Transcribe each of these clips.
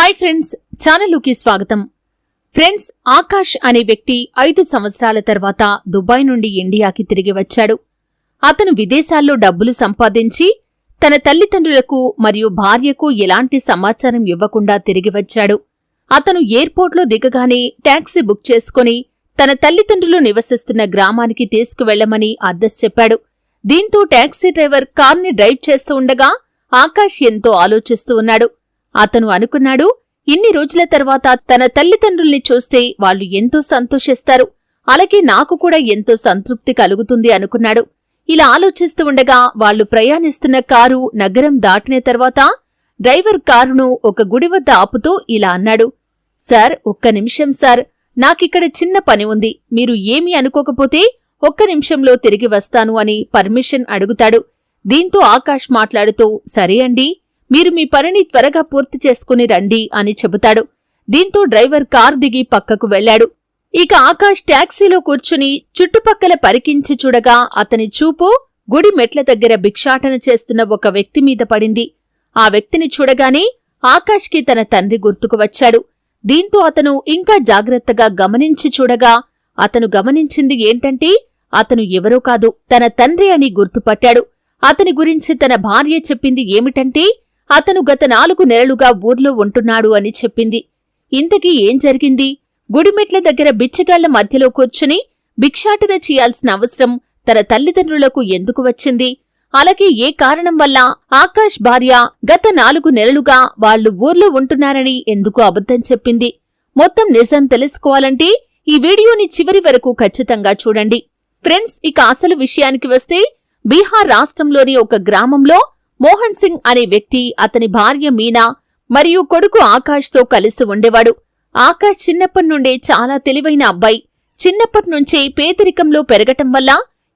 Hi friends ఛానల్లోకి స్వాగతం. Friends Akash అనే వ్యక్తి ఐదు సంవత్సరాల తర్వాత దుబాయ్ నుండి ఇండియాకి తిరిగి వచ్చాడు. అతను విదేశాల్లో డబ్బులు సంపాదించి తన తల్లిదండ్రులకు మరియు భార్యకు ఎలాంటి సమాచారం ఇవ్వకుండా తిరిగి వచ్చాడు. అతను ఎయిర్పోర్ట్లో దిగగానే టాక్సీ బుక్ చేసుకుని తన తల్లిదండ్రులు నివసిస్తున్న గ్రామానికి తీసుకువెళ్ళమని అడ్రస్ చెప్పాడు. దీంతో ట్యాక్సీ డ్రైవర్ కార్ని డ్రైవ్ చేస్తూ ఉండగా ఆకాష్ ఎంతో ఆలోచిస్తూ ఉన్నాడు. అతను అనుకున్నాడు ఇన్ని రోజుల తర్వాత తన తల్లిదండ్రుల్ని చూస్తే వాళ్ళు ఎంతో సంతోషిస్తారు. అలాగే నాకు కూడా ఎంతో సంతృప్తి కలుగుతుంది అనుకున్నాడు. ఇలా ఆలోచిస్తూ ఉండగా వాళ్ళు ప్రయాణిస్తున్న కారు నగరం దాటిన తర్వాత డ్రైవర్ కారును ఒక గుడి వద్ద ఆపుతూ ఇలా అన్నాడు. సార్ ఒక్క నిమిషం సార్. నాకిక్కడ చిన్న పని ఉంది. మీరు ఏమీ అనుకోకపోతే ఒక్క నిమిషంలో తిరిగి వస్తాను అని పర్మిషన్ అడుగుతాడు. దీంతో ఆకాష్ మాట్లాడుతూ సరే అండి. మీరు మీ పనిని త్వరగా పూర్తి చేసుకుని రండి అని చెబుతాడు. దీంతో డ్రైవర్ కార్ దిగి పక్కకు వెళ్ళాడు ఇక ఆకాష్ టాక్సీలో కూర్చుని చుట్టుపక్కల పరికించి చూడగా అతని చూపు గుడి మెట్ల దగ్గర భిక్షాటన చేస్తున్న ఒక వ్యక్తి మీద పడింది. ఆ వ్యక్తిని చూడగానే ఆకాష్కి తన తండ్రి గుర్తుకు వచ్చాడు. దీంతో అతను ఇంకా జాగ్రత్తగా గమనించి చూడగా అతను గమనించింది ఏంటంటే అతను ఎవరో కాదు తన తండ్రి అని గుర్తుపట్టాడు. అతని గురించి తన భార్య చెప్పింది ఏమిటంటే అతను గత నాలుగు నెలలుగా ఊర్లో ఉంటున్నాడు అని చెప్పింది. ఇంతకీ ఏం జరిగింది? గుడిమెట్ల దగ్గర బిచ్చగాళ్ళ మధ్యలో కూర్చుని భిక్షాటన చేయాల్సిన అవసరం తన తల్లిదండ్రులకు ఎందుకు వచ్చింది? అలాగే ఏ కారణం వల్ల ఆకాష్ భార్య గత నాలుగు నెలలుగా వాళ్ళు ఊర్లో ఉంటున్నారని ఎందుకు అబద్ధం చెప్పింది? మొత్తం నిజం తెలుసుకోవాలంటే ఈ వీడియోని చివరి వరకు ఖచ్చితంగా చూడండి. ఫ్రెండ్స్ ఇక అసలు విషయానికి వస్తే బీహార్ రాష్ట్రంలోని ఒక గ్రామంలో మోహన్ సింగ్ అనే వ్యక్తి అతని భార్య మీనా మరియు కొడుకు ఆకాష్తో కలిసి ఉండేవాడు. ఆకాష్ చిన్నప్పటి నుండే చాలా తెలివైన అబ్బాయి. చిన్నప్పటి నుంచే పేదరికంలో పెరగటం వల్ల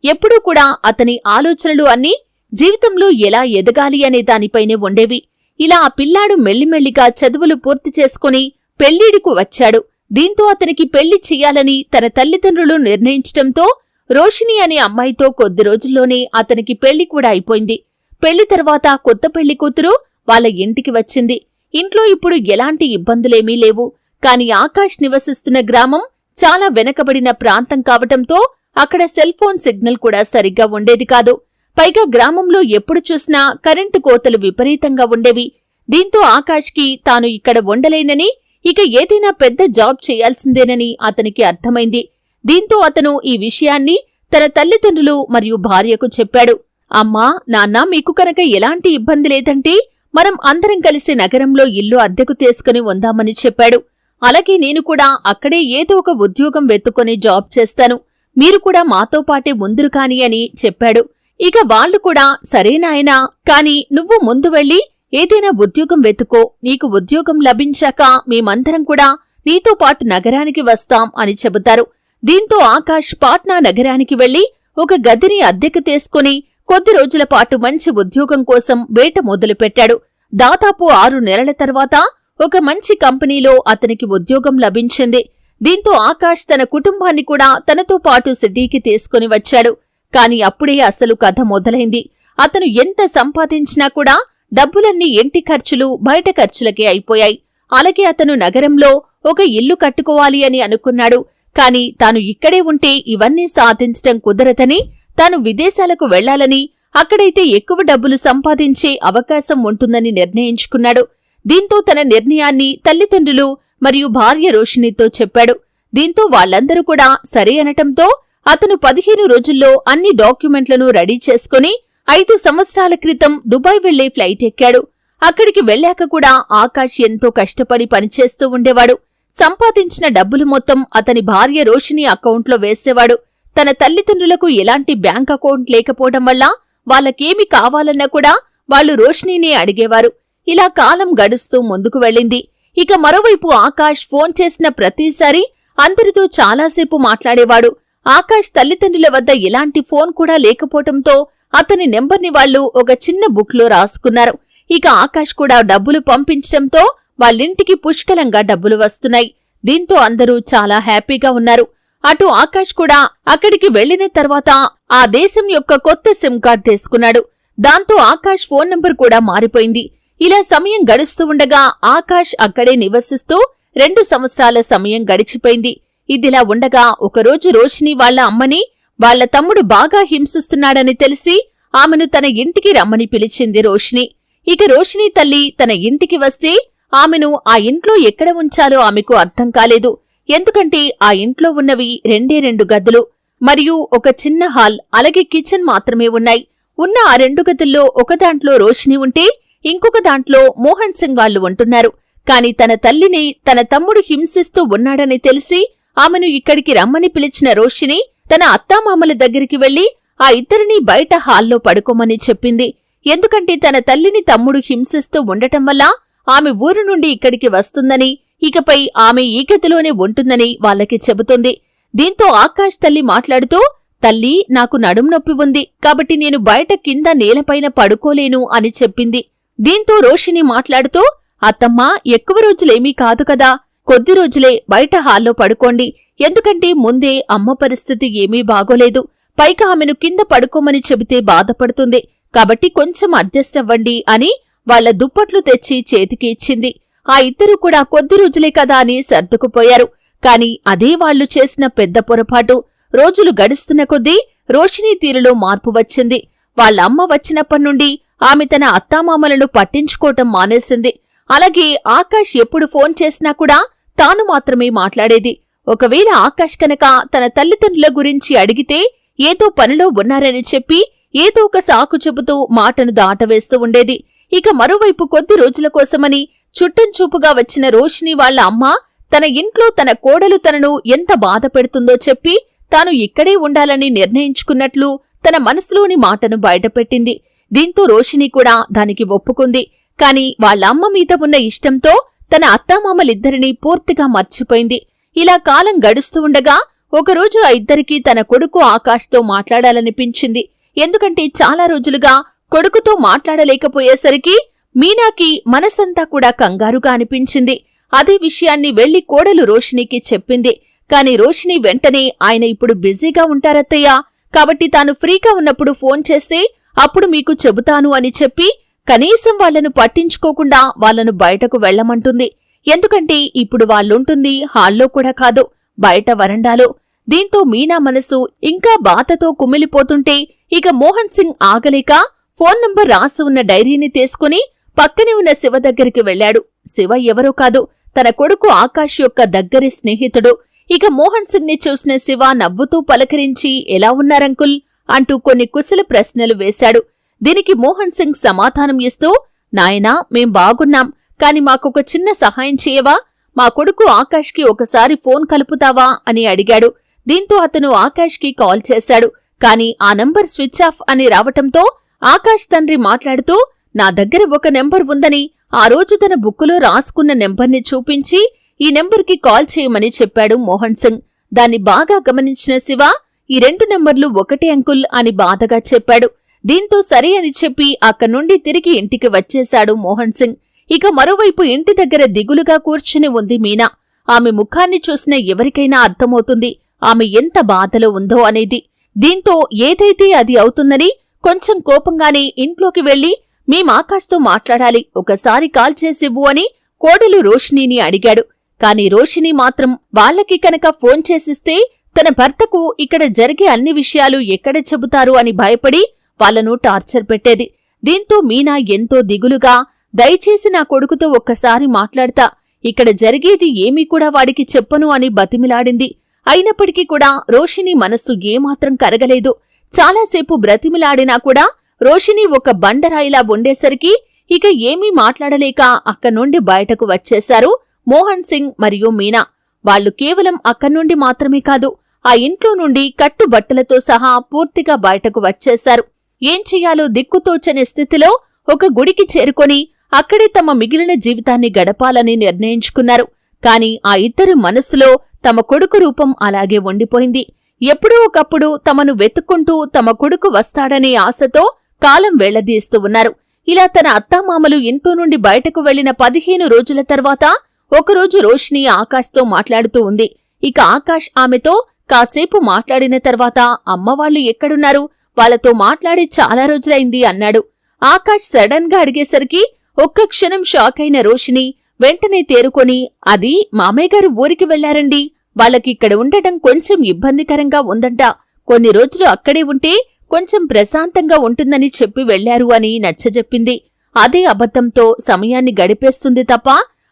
ఎప్పుడూ కూడా అతని ఆలోచనలు అన్నీ జీవితంలో ఎలా ఎదగాలి అనే దానిపైనే ఉండేవి. ఇలా ఆ పిల్లాడు మెల్లిమెల్లిగా చదువులు పూర్తి చేసుకుని పెళ్ళిడికు వచ్చాడు. దీంతో అతనికి పెళ్ళి చెయ్యాలని తన తల్లిదండ్రులు నిర్ణయించటంతో రోషిణి అనే అమ్మాయితో కొద్ది రోజుల్లోనే అతనికి పెళ్ళి కూడా అయిపోయింది. పెళ్ళి తర్వాత కొత్త పెళ్ళి కూతురు వాళ్ళ ఇంటికి వచ్చింది. ఇంట్లో ఇప్పుడు ఎలాంటి ఇబ్బందులేమీ లేవు. కాని ఆకాష్ నివసిస్తున్న గ్రామం చాలా వెనకబడిన ప్రాంతం కావటంతో అక్కడ సెల్ ఫోన్ సిగ్నల్ కూడా సరిగ్గా ఉండేది కాదు. పైగా గ్రామంలో ఎప్పుడు చూసినా కరెంటు కోతలు విపరీతంగా ఉండేవి. దీంతో ఆకాష్కి తాను ఇక్కడ ఉండలేనని ఇక ఏదైనా పెద్ద జాబ్ చేయాల్సిందేనని అతనికి అర్థమైంది. దీంతో అతను ఈ విషయాన్ని తన తల్లిదండ్రులు మరియు భార్యకు చెప్పాడు. అమ్మా నాన్న మీకు కనుక ఎలాంటి ఇబ్బంది లేదంటే మనం అందరం కలిసి నగరంలో ఇల్లు అద్దెకు తీసుకుని ఉందామని చెప్పాడు. అలాగే నేను కూడా అక్కడే ఏదో ఒక ఉద్యోగం వెతుక్కొని జాబ్ చేస్తాను. మీరు కూడా మాతో పాటే ముందురు కాని అని చెప్పాడు. ఇక వాళ్ళు కూడా సరేనాయనా కాని నువ్వు ముందు వెళ్ళి ఏదైనా ఉద్యోగం వెతుకో. నీకు ఉద్యోగం లభించాక మేమందరం కూడా నీతో పాటు నగరానికి వస్తాం అని చెబుతారు. దీంతో ఆకాష్ పాట్నా నగరానికి వెళ్ళి ఒక గదిని అద్దెకు తీసుకుని కొద్ది రోజుల పాటు మంచి ఉద్యోగం కోసం వేట మొదలుపెట్టాడు. దాదాపు ఆరు నెలల తర్వాత ఒక మంచి కంపెనీలో అతనికి ఉద్యోగం లభించింది. దీంతో ఆకాష్ తన కుటుంబాన్ని కూడా తనతో పాటు సిటీకి తీసుకుని వచ్చాడు. కాని అప్పుడే అసలు కథ మొదలైంది. అతను ఎంత సంపాదించినా కూడా డబ్బులన్నీ ఇంటి ఖర్చులు బయట ఖర్చులకే అయిపోయాయి. అలాగే అతను నగరంలో ఒక ఇల్లు కట్టుకోవాలి అని అనుకున్నాడు. కాని తాను ఇక్కడే ఉంటే ఇవన్నీ సాధించటం కుదరదని తాను విదేశాలకు వెళ్ళాలని అక్కడైతే ఎక్కువ డబ్బులు సంపాదించే అవకాశం ఉంటుందని నిర్ణయించుకున్నాడు. దీంతో తన నిర్ణయాన్ని తల్లిదండ్రులు మరియు భార్య రోషినితో చెప్పాడు. దీంతో వాళ్ళందరూ కూడా సరే అనటంతో అతను పదిహేను రోజుల్లో అన్ని డాక్యుమెంట్లను రెడీ చేసుకుని ఐదు సంవత్సరాల క్రితం దుబాయ్ వెళ్ళే ఫ్లైట్ ఎక్కాడు. అక్కడికి వెళ్ళాక కూడా ఆకాష్ ఎంతో కష్టపడి పనిచేస్తూ ఉండేవాడు. సంపాదించిన డబ్బులు మొత్తం అతని భార్య రోషిని అకౌంట్లో వేసేవాడు. తన తల్లిదండ్రులకు ఎలాంటి బ్యాంక్ అకౌంట్ లేకపోవడం వల్ల వాళ్ళకేమి కావాలన్నా కూడా వాళ్ళు రోష్నీనే అడిగేవారు. ఇలా కాలం గడుస్తూ ముందుకు వెళ్ళింది. ఇక మరోవైపు ఆకాష్ ఫోన్ చేసిన ప్రతిసారి అందరితో చాలాసేపు మాట్లాడేవాడు. ఆకాష్ తల్లిదండ్రుల వద్ద ఎలాంటి ఫోన్ కూడా లేకపోవటంతో అతని నెంబర్ని వాళ్ళు ఒక చిన్న బుక్లో రాసుకున్నారు. ఇక ఆకాష్ కూడా డబ్బులు పంపించటంతో వాళ్ళింటికి పుష్కలంగా డబ్బులు వస్తున్నాయి. దీంతో అందరూ చాలా హ్యాపీగా ఉన్నారు. అటు ఆకాష్ కూడా అక్కడికి వెళ్ళిన తర్వాత ఆ దేశం యొక్క కొత్త సిమ్ కార్డ్ తీసుకున్నాడు. దాంతో ఆకాష్ ఫోన్ నంబర్ కూడా మారిపోయింది. ఇలా సమయం గడుస్తూ ఉండగా ఆకాష్ అక్కడే నివసిస్తూ రెండు సంవత్సరాల సమయం గడిచిపోయింది. ఇదిలా ఉండగా ఒకరోజు రోషిని వాళ్ళ అమ్మని వాళ్ళ తమ్ముడు బాగా హింసిస్తున్నాడని తెలిసి ఆమెను తన ఇంటికి రమ్మని పిలిచింది రోషిని ఇక రోషిని తల్లి తన ఇంటికి వస్తే ఆమెను ఆ ఇంట్లో ఎక్కడ ఉంచాలో ఆమెకు అర్థం కాలేదు. ఎందుకంటే ఆ ఇంట్లో ఉన్నవి రెండే రెండు గదులు మరియు ఒక చిన్న హాల్ అలాగే కిచెన్ మాత్రమే ఉన్నాయి. ఉన్న ఆ రెండు గదుల్లో ఒక దాంట్లో రోషిని ఉంటే ఇంకొక దాంట్లో మోహన్ సింగ్ వాళ్ళు ఉంటున్నారు. కాని తన తల్లిని తన తమ్ముడు హింసిస్తూ ఉన్నాడని తెలిసి ఆమెను ఇక్కడికి రమ్మని పిలిచిన రోషిని తన అత్తామామల దగ్గరికి వెళ్ళి ఆ ఇద్దరినీ బయట హాల్లో పడుకోమని చెప్పింది. ఎందుకంటే తన తల్లిని తమ్ముడు హింసిస్తూ ఉండటం వల్ల ఆమె ఊరు నుండి ఇక్కడికి వస్తుందని ఇకపై ఆమె ఈ గదిలోనే ఉంటుందని వాళ్ళకి చెబుతుంది. దీంతో ఆకాష్ తల్లి మాట్లాడుతూ తల్లి నాకు నడుం నొప్పి ఉంది కాబట్టి నేను బయట కింద నేలపైన పడుకోలేను అని చెప్పింది. దీంతో రోషిని మాట్లాడుతూ అత్తమ్మా ఎక్కువ రోజులేమీ కాదు కదా. కొద్ది రోజులే బయట హాల్లో పడుకోండి. ఎందుకంటే ముందే అమ్మ పరిస్థితి ఏమీ బాగోలేదు. పైగా ఆమెను కింద పడుకోమని చెబితే బాధపడుతుంది. కాబట్టి కొంచెం అడ్జస్ట్ అవ్వండి అని వాళ్ళ దుప్పట్లు తెచ్చి చేతికి ఇచ్చింది. ఆ ఇద్దరు కూడా కొద్ది రోజులే కదా అని సర్దుకుపోయారు. కాని అదే వాళ్ళు చేసిన పెద్ద పొరపాటు. రోజులు గడుస్తున్న కొద్దీ రోషినీ తీరులో మార్పు వచ్చింది. వాళ్ళ అమ్మ వచ్చినప్పటి నుండి ఆమె తన అత్తామామలను పట్టించుకోవటం మానేసింది. అలాగే ఆకాష్ ఎప్పుడు ఫోన్ చేసినా కూడా తాను మాత్రమే మాట్లాడేది. ఒకవేళ ఆకాష్ కనుక తన తల్లిదండ్రుల గురించి అడిగితే ఏదో పనిలో ఉన్నారని చెప్పి ఏదో ఒక సాకు చెబుతూ మాటను దాటవేస్తూ ఉండేది. ఇక మరోవైపు కొద్ది రోజుల కోసమని చుట్టంచూపుగా వచ్చిన రోషిని వాళ్ళ అమ్మ తన ఇంట్లో తన కోడలు తనను ఎంత బాధ పెడుతుందో చెప్పి తాను ఇక్కడే ఉండాలని నిర్ణయించుకున్నట్లు తన మనసులోని మాటను బయటపెట్టింది. దీంతో రోషిని కూడా దానికి ఒప్పుకుంది. కాని వాళ్ళ అమ్మ మీద ఉన్న ఇష్టంతో తన అత్తామామలిద్దరినీ పూర్తిగా మర్చిపోయింది. ఇలా కాలం గడుస్తూ ఉండగా ఒకరోజు ఆ ఇద్దరికీ తన కొడుకు ఆకాష్తో మాట్లాడాలనిపించింది. ఎందుకంటే చాలా రోజులుగా కొడుకుతో మాట్లాడలేకపోయేసరికి మీనాకి మనసంతా కూడా కంగారుగా అనిపించింది. అదే విషయాన్ని వెళ్ళి కోడలు రోషినికి చెప్పింది. కాని రోషిని వెంటనే ఆయన ఇప్పుడు బిజీగా ఉంటారత్తయ్య. కాబట్టి తాను ఫ్రీగా ఉన్నప్పుడు ఫోన్ చేస్తే అప్పుడు మీకు చెబుతాను అని చెప్పి కనీసం వాళ్ళను పట్టించుకోకుండా వాళ్ళను బయటకు వెళ్ళమంటుంది ఎందుకంటే ఇప్పుడు వాళ్ళుంటుంది హాల్లో కూడా కాదు బయట వరండాలో. దీంతో మీనా మనసు ఇంకా బాధతో కుమిలిపోతుంటే ఇక మోహన్ సింగ్ ఆగలేక ఫోన్ నంబర్ రాసి ఉన్న డైరీని తీసుకుని పక్కనే ఉన్న శివ దగ్గరికి వెళ్ళాడు శివ ఎవరో కాదు తన కొడుకు ఆకాష్ యొక్క దగ్గరి స్నేహితుడు. ఇక మోహన్ సింగ్ని చూసిన శివ నవ్వుతూ పలకరించి ఎలా ఉన్నారంకుల్ అంటూ కొన్ని కుశల ప్రశ్నలు వేశాడు. దీనికి మోహన్ సింగ్ సమాధానం ఇస్తూ నాయనా మేం బాగున్నాం కాని మాకొక చిన్న సహాయం చేయవా? మా కొడుకు ఆకాష్కి ఒకసారి ఫోన్ కలుపుతావా? అని అడిగాడు. దీంతో అతను ఆకాష్కి కాల్ చేశాడు. కాని ఆ నంబర్ స్విచ్ ఆఫ్ అని రావటంతో ఆకాష్ తండ్రి మాట్లాడుతూ నా దగ్గర ఒక నెంబర్ ఉందని ఆ రోజు తన బుక్కులో రాసుకున్న నెంబర్ని చూపించి ఈ నెంబర్కి కాల్ చేయమని చెప్పాడు మోహన్ సింగ్. దాన్ని బాగా గమనించిన శివ ఈ రెండు నెంబర్లు ఒకటే అంకుల్ అని బాధగా చెప్పాడు. దీంతో సరే అని చెప్పి అక్కడి నుండి తిరిగి ఇంటికి వచ్చేశాడు మోహన్ సింగ్. ఇక మరోవైపు ఇంటి దగ్గర దిగులుగా కూర్చుని ఉంది మీనా. ఆమె ముఖాన్ని చూసిన ఎవరికైనా అర్థమవుతుంది ఆమె ఎంత బాధలో ఉందో అనేది. దీంతో ఏదైతే అది అవుతుందని కొంచెం కోపంగానే ఇంట్లోకి వెళ్ళి మేం ఆకాష్తో మాట్లాడాలి ఒకసారి కాల్ చేసివ్వు అని కోడలు రోషిణిని అడిగాడు. కాని రోషిణి మాత్రం వాళ్ళకి కనుక ఫోన్ చేసిస్తే తన భర్తకు ఇక్కడ జరిగే అన్ని విషయాలు ఎక్కడ చెబుతారు అని భయపడి వాళ్ళను టార్చర్ పెట్టేది. దీంతో మీనా ఎంతో దిగులుగా దయచేసి నా కొడుకుతో ఒక్కసారి మాట్లాడతా. ఇక్కడ జరిగేది ఏమీ కూడా వాడికి చెప్పను అని బతిమిలాడింది. అయినప్పటికీ కూడా రోషిణి మనస్సు ఏమాత్రం కరగలేదు. చాలాసేపు బ్రతిమిలాడినా కూడా రోషిని ఒక బండరాయిలా ఉండేసరికి ఇక ఏమీ మాట్లాడలేక అక్కడి నుండి బయటకు వచ్చేశారు మోహన్ సింగ్ మరియు మీనా. వాళ్ళు కేవలం అక్కనుండి మాత్రమే కాదు ఆ ఇంట్లో నుండి కట్టుబట్టలతో సహా పూర్తిగా బయటకు వచ్చేశారు. ఏం చెయ్యాలో దిక్కుతోచని స్థితిలో ఒక గుడికి చేరుకొని అక్కడే తమ మిగిలిన జీవితాన్ని గడపాలని నిర్ణయించుకున్నారు. కాని ఆ ఇద్దరు మనస్సులో తమ కొడుకు రూపం అలాగే ఉండిపోయింది. ఎప్పుడూ ఒకప్పుడు తమను వెతుక్కుంటూ తమ కొడుకు వస్తాడనే ఆశతో కాలం వెళ్ళదీస్తూ ఉన్నారు. ఇలా తన అత్తామామలు ఇంట్లో నుండి బయటకు వెళ్ళిన పదిహేను రోజుల తర్వాత ఒకరోజు రోషిని ఆకాష్తో మాట్లాడుతూ ఉంది. ఇక ఆకాష్ ఆమెతో కాసేపు మాట్లాడిన తర్వాత అమ్మవాళ్ళు ఎక్కడున్నారు? వాళ్ళతో మాట్లాడి చాలా రోజులైంది అన్నాడు. ఆకాష్ సడన్గా అడిగేసరికి ఒక్క క్షణం షాక్ అయిన రోషిణి వెంటనే తేరుకొని అది మామయ్యగారు ఊరికి వెళ్ళారండి. వాళ్ళకిక్కడ ఉండటం కొంచెం ఇబ్బందికరంగా ఉందంట. కొన్ని రోజులు అక్కడే ఉంటే కొంచెం ప్రశాంతంగా ఉంటుందని చెప్పి వెళ్ళారు అని నచ్చజెప్పింది. అదే అబద్ధంతో సమయాన్ని గడిపేస్తుంది తప్ప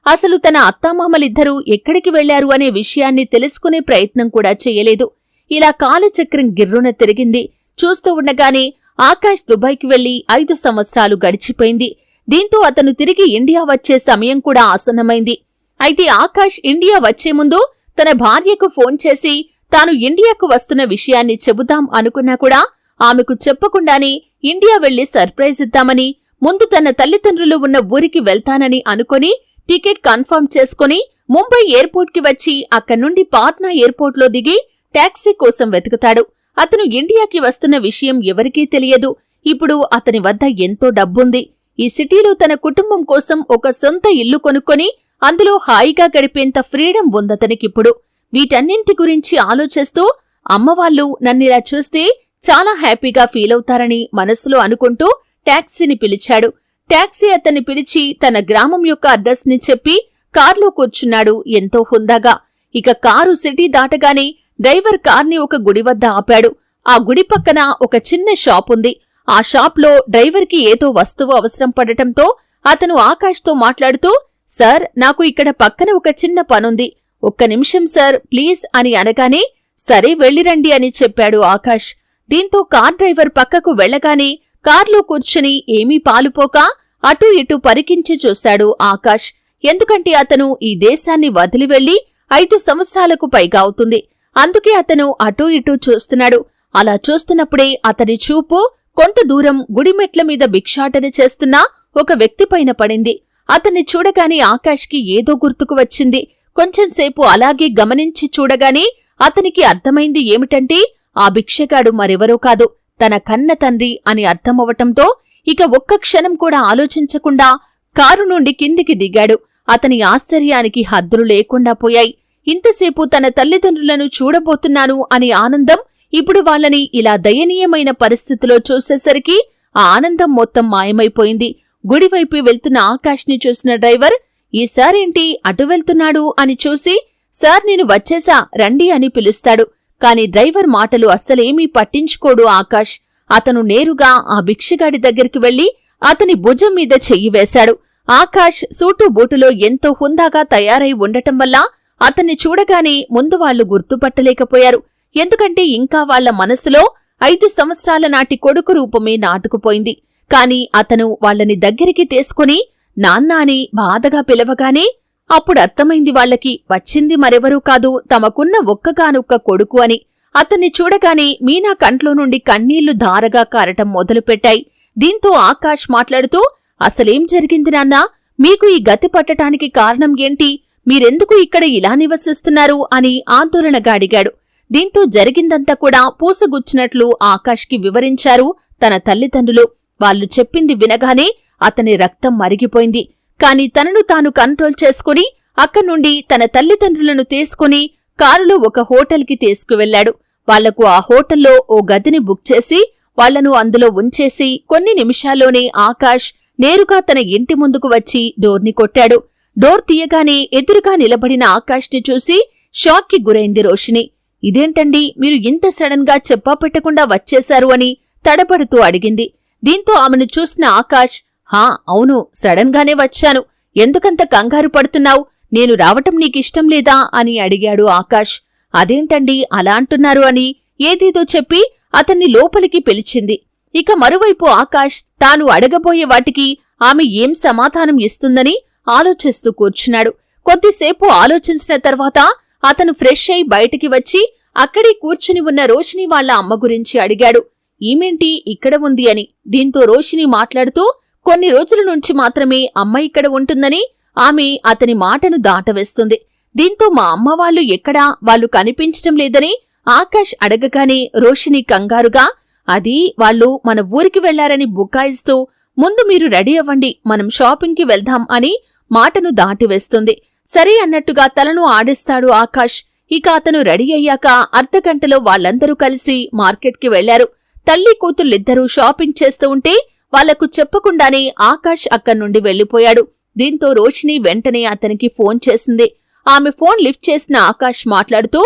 అసలు తన అత్తామామలిద్దరూ ఎక్కడికి వెళ్ళారు అనే విషయాన్ని తెలుసుకునే ప్రయత్నం కూడా చేయలేదు. ఇలా కాలచక్రం గిర్రున తిరిగింది. చూస్తూ ఉండగానే ఆకాష్ దుబాయ్కి వెళ్ళి ఐదు సంవత్సరాలు గడిచిపోయింది. దీంతో అతను తిరిగి ఇండియా వచ్చే సమయం కూడా ఆసన్నమైంది. అయితే ఆకాష్ ఇండియా వచ్చే ముందు తన భార్యకు ఫోన్ చేసి తాను ఇండియాకు వస్తున్న విషయాన్ని చెబుదాం అనుకున్నా కూడా ఆమెకు చెప్పకుండానే ఇండియా వెళ్ళి సర్ప్రైజ్ ఇద్దామని ముందు తన తల్లిదండ్రులు ఉన్న ఊరికి వెళ్తానని అనుకొని టికెట్ కన్ఫర్మ్ చేసుకుని ముంబై ఎయిర్పోర్ట్కి వచ్చి అక్కడి నుండి పాట్నా ఎయిర్పోర్ట్లో దిగి టాక్సీ కోసం వెతుకుతాడు. అతను ఇండియాకి వస్తున్న విషయం ఎవరికీ తెలియదు. ఇప్పుడు అతని వద్ద ఎంతో డబ్బుంది. ఈ సిటీలో తన కుటుంబం కోసం ఒక సొంత ఇల్లు కొనుక్కొని అందులో హాయిగా గడిపేంత ఫ్రీడమ్ ఉందతనికిప్పుడు వీటన్నింటి గురించి ఆలోచిస్తూ అమ్మవాళ్ళు నన్నిలా చూస్తే చాలా హ్యాపీగా ఫీల్ అవుతారని మనసులో అనుకుంటూ ట్యాక్సీని పిలిచాడు. టాక్సీ అతన్ని పిలిచి తన గ్రామం యొక్క అడ్రస్ని చెప్పి కార్లో కూర్చున్నాడు ఎంతో హుందాగా. ఇక కారు సిటీ దాటగానే డ్రైవర్ కార్ని ఒక గుడి వద్ద ఆపాడు. ఆ గుడి పక్కన ఒక చిన్న షాప్ ఉంది. ఆ షాప్లో డ్రైవర్కి ఏదో వస్తువు అవసరం పడటంతో అతను ఆకాష్తో మాట్లాడుతూ సార్ నాకు ఇక్కడ పక్కన ఒక చిన్న పనుంది. ఒక్క నిమిషం సార్ ప్లీజ్ అని అనగానే సరే వెళ్ళిరండి అని చెప్పాడు ఆకాష్. దీంతో కార్ డ్రైవర్ పక్కకు వెళ్ళగానే కార్లో కూర్చుని ఏమీ పాలుపోక అటూ ఇటూ పరికించి చూశాడు ఆకాష్. ఎందుకంటే అతను ఈ దేశాన్ని వదిలి వెళ్ళి ఐదు సంవత్సరాలకు పైగా అవుతుంది. అందుకే అతను అటూ ఇటూ చూస్తున్నాడు. అలా చూస్తున్నప్పుడే అతని చూపు కొంత దూరం గుడిమెట్ల మీద భిక్షాటన చేస్తున్న ఒక వ్యక్తిపైన పడింది. అతన్ని చూడగానే ఆకాష్కి ఏదో గుర్తుకు వచ్చింది. కొంచెంసేపు అలాగే గమనించి చూడగానే అతనికి అర్థమైంది ఏమిటంటే ఆ భిక్షగాడు మరెవరో కాదు తన కన్న తండ్రి అని అర్థమవటంతో ఇక ఒక్క క్షణం కూడా ఆలోచించకుండా కారు నుండి కిందికి దిగాడు. అతని ఆశ్చర్యానికి హద్దులు లేకుండా పోయాయి. ఇంతసేపు తన తల్లిదండ్రులను చూడబోతున్నాను అనే ఆనందం ఇప్పుడు వాళ్ళని ఇలా దయనీయమైన పరిస్థితిలో చూసేసరికి ఆ ఆనందం మొత్తం మాయమైపోయింది. గుడివైపు వెళ్తున్న ఆకాష్ని చూసిన డ్రైవర్ ఈసారేంటి అటు వెళ్తున్నాడు? అని చూసి సార్ నేను వచ్చేసా రండి అని పిలుస్తాడు. కాని డ్రైవర్ మాటలు అస్సలేమీ పట్టించుకోడు ఆకాష్. అతను నేరుగా ఆ భిక్షగాడి దగ్గరికి వెళ్ళి అతని భుజం మీద చెయ్యి వేశాడు. ఆకాష్ సూటు బూటులో ఎంతో హుందాగా తయారై ఉండటం వల్ల అతన్ని చూడగానే ముందు వాళ్ళు గుర్తుపట్టలేకపోయారు. ఎందుకంటే ఇంకా వాళ్ళ మనసులో ఐదు సంవత్సరాల నాటి కొడుకు రూపమే నాటుకుపోయింది. కాని అతను వాళ్ళని దగ్గరికి తీసుకుని నాన్న అని బాధగా పిలవగానే అప్పుడు అర్థమైంది వాళ్ళకి వచ్చింది మరెవరూ కాదు తమకున్న ఒక్కగానొక్క కొడుకు అని. అతన్ని చూడగానే మీనా కంట్లో నుండి కన్నీళ్ళు ధారగా కారటం మొదలుపెట్టాయి. దీంతో ఆకాష్ మాట్లాడుతూ అసలేం జరిగింది నాన్నా? మీకు ఈ గతి పట్టటానికి కారణం ఏంటి? మీరెందుకు ఇక్కడ ఇలా నివసిస్తున్నారు? అని ఆందోళనగా అడిగాడు. దీంతో జరిగిందంతా కూడా పూసగుచ్చినట్లు ఆకాష్కి వివరించారు తన తల్లిదండ్రులు. వాళ్ళు చెప్పింది వినగానే అతని రక్తం మరిగిపోయింది. కాని తనను తాను కంట్రోల్ చేసుకుని అక్కడి నుండి తన తల్లిదండ్రులను తీసుకుని కారులో ఒక హోటల్కి తీసుకువెళ్ళాడు వాళ్ళకు ఆ హోటల్లో ఓ గదిని బుక్ చేసి వాళ్ళను అందులో ఉంచేసి కొన్ని నిమిషాల్లోనే ఆకాష్ నేరుగా తన ఇంటి ముందుకు వచ్చి డోర్ని కొట్టాడు. డోర్ తీయగానే ఎదురుగా నిలబడిన ఆకాష్ని చూసి షాక్కి గురైంది రోషిని ఇదేంటండి? మీరు ఇంత సడన్గా చెప్పా పెట్టకుండా వచ్చేశారు అని తడబడుతూ అడిగింది. దీంతో ఆమెను చూసిన ఆకాష్ హా అవును సడన్ గానే వచ్చాను. ఎందుకంత కంగారు పడుతున్నావు? నేను రావటం నీకిష్టం లేదా? అని అడిగాడు ఆకాష్. అదేంటండి అలా అంటున్నారు అని? ఏదేదో చెప్పి అతన్ని లోపలికి పిలిచింది. ఇక మరోవైపు ఆకాష్ తాను అడగబోయే వాటికి ఆమె ఏం సమాధానం ఇస్తుందని ఆలోచిస్తూ కూర్చున్నాడు. కొద్దిసేపు ఆలోచించిన తర్వాత అతను ఫ్రెష్ అయి బయటికి వచ్చి అక్కడే కూర్చుని ఉన్న రోషిని వాళ్ళ అమ్మ గురించి అడిగాడు. ఈమెంటి? ఇక్కడ ఉంది అని. దీంతో రోషిని మాట్లాడుతూ కొన్ని రోజుల నుంచి మాత్రమే అమ్మ ఇక్కడ ఉంటుందని ఆమె అతని మాటను దాటవేస్తుంది. దీంతో మా అమ్మ వాళ్ళు ఎక్కడా వాళ్ళు కనిపించటం లేదని ఆకాష్ అడగగానే రోషిని కంగారుగా అది వాళ్ళు మన ఊరికి వెళ్ళారని బుకాయిస్తూ ముందు మీరు రెడీ అవ్వండి మనం షాపింగ్కి వెళ్దాం అని మాటను దాటివేస్తుంది. సరే అన్నట్టుగా తలను ఆడిస్తాడు ఆకాష్. ఇక అతను రెడీ అయ్యాక అర్ధగంటలో వాళ్ళందరూ కలిసి మార్కెట్కి వెళ్ళారు. తల్లి కూతుళ్ళిద్దరూ షాపింగ్ చేస్తూ ఉంటే వాళ్ళకు చెప్పకుండానే ఆకాష్ అక్కడి నుండి వెళ్ళిపోయాడు దీంతో రోషిని వెంటనే అతనికి ఫోన్ చేసింది. ఆమె ఫోన్ లిఫ్ట్ చేసిన ఆకాష్ మాట్లాడుతూ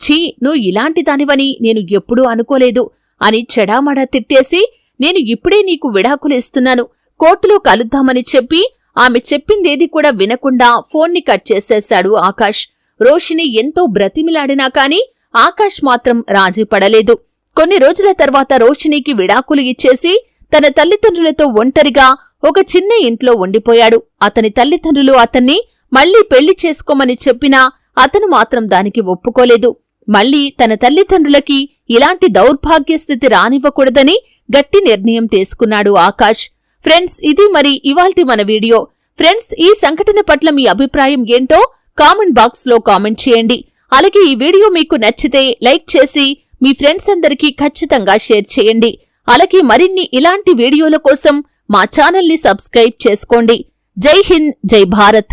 ఛీ నువ్వు ఇలాంటి దానివని నేను ఎప్పుడూ అనుకోలేదు అని చెడామడా తిట్టేసి నేను ఇప్పుడే నీకు విడాకులు ఇస్తున్నాను. కోర్టులో కలుద్దామని చెప్పి ఆమె చెప్పిందేది కూడా వినకుండా ఫోన్ని కట్ చేసేశాడు ఆకాష్. రోషిని ఎంతో బ్రతిమిలాడినా కాని ఆకాష్ మాత్రం రాజీ పడలేదు. కొన్ని రోజుల తర్వాత రోషినికి విడాకులు ఇచ్చేసి తన తల్లిదండ్రులతో ఒంటరిగా ఒక చిన్న ఇంట్లో ఉండిపోయాడు. అతని తల్లిదండ్రులు అతన్ని మళ్ళీ పెళ్ళి చేసుకోమని చెప్పినా అతను మాత్రం దానికి ఒప్పుకోలేదు. మళ్ళీ తన తల్లిదండ్రులకి ఇలాంటి దౌర్భాగ్య స్థితి రానివ్వకూడదని గట్టి నిర్ణయం తీసుకున్నాడు ఆకాష్. ఫ్రెండ్స్ ఇది మరి ఇవాల్టి మన వీడియో. ఫ్రెండ్స్ ఈ సంఘటన పట్ల మీ అభిప్రాయం ఏంటో కామెంట్ బాక్స్లో కామెంట్ చేయండి. అలాగే ఈ వీడియో మీకు నచ్చితే లైక్ చేసి మీ ఫ్రెండ్స్ అందరికీ ఖచ్చితంగా షేర్ చేయండి. అలాగే మరిన్ని ఇలాంటి వీడియోల కోసం మా ఛానల్ని సబ్స్క్రైబ్ చేసుకోండి. జై హింద్ జై భారత్.